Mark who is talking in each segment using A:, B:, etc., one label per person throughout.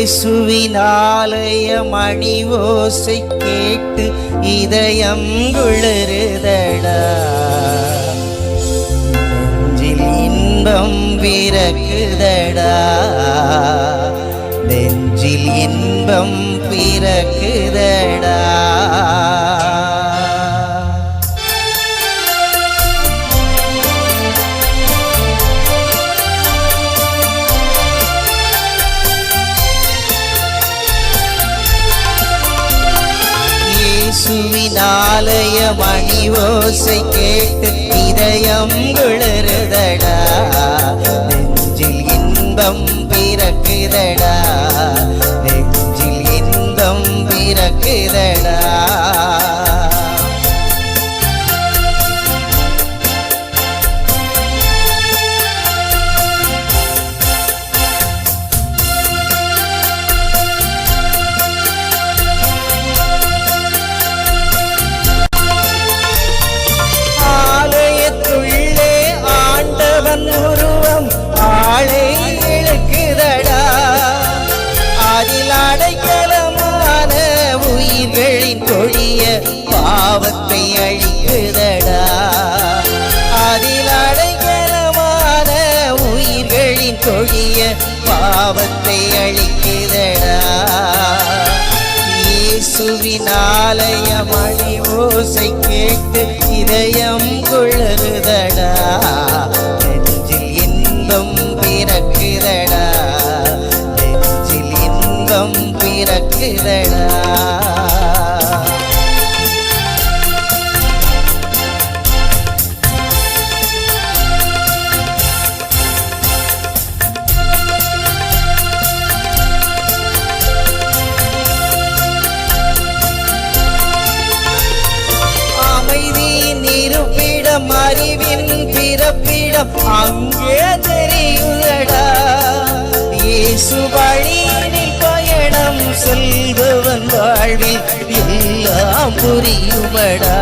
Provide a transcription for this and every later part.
A: இயேசுவினாலய மணி ஓசை கேட்டு இதயம் குளிருதடா. நெஞ்சில் இன்பம் பிறக்குதடா. நெஞ்சில் இன்பம் பிறக்குதடா. இயேசுவினாலய மணி ஓசை கேட்டு இதயம் குளறுதடா நெஞ்சில் இன்பம் பிறக்குதடா. நெஞ்சில் இன்பம் பிறக்குதடா. பாவத்தை அழிக்குதடா அதில் அடைக்கலமான உயிர்களின் தொழிய பாவத்தை அழிக்குதடா. இயேசுவின் ஆலய மணி ஓசை கேட்டு இதயம் குளறுதடா. நெஞ்சில் இன்பம் பிறக்குதடா. நெஞ்சில் இன்பம் பிறக்குதடா. பிறப்பிடம் அங்கே தெரியுதடா. இயேசு வழியினை பயணம் செல்பவன் வாழ்வில் எல்லாம் புரியுமடா.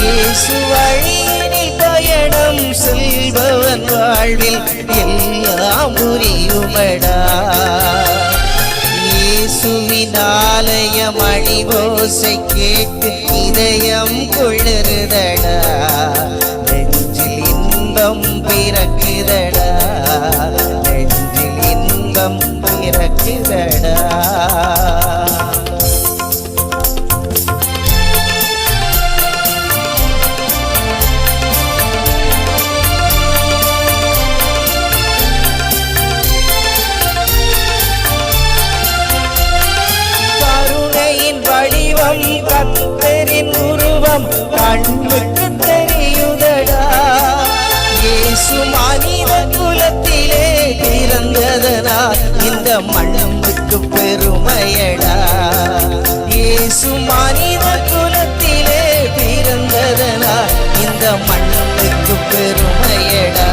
A: இயேசு வழியினை பயணம் செல்பவன் வாழ்வில் எல்லாம் புரியுமடா. இயேசுவின் ஆலய மணி கேட்டு இதயம் குளிருதடா பிறக்குதடா பிறந்ததனால் இந்த மண்ணுக்கு பெருமையடா. இயேசு மனித குலத்திலே பிறந்ததனா இந்த மண்ணுக்கு பெருமையடா.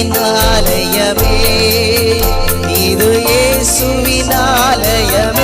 A: இயேசுவின் ஆலயமே. இது இயேசுவின் ஆலயமே.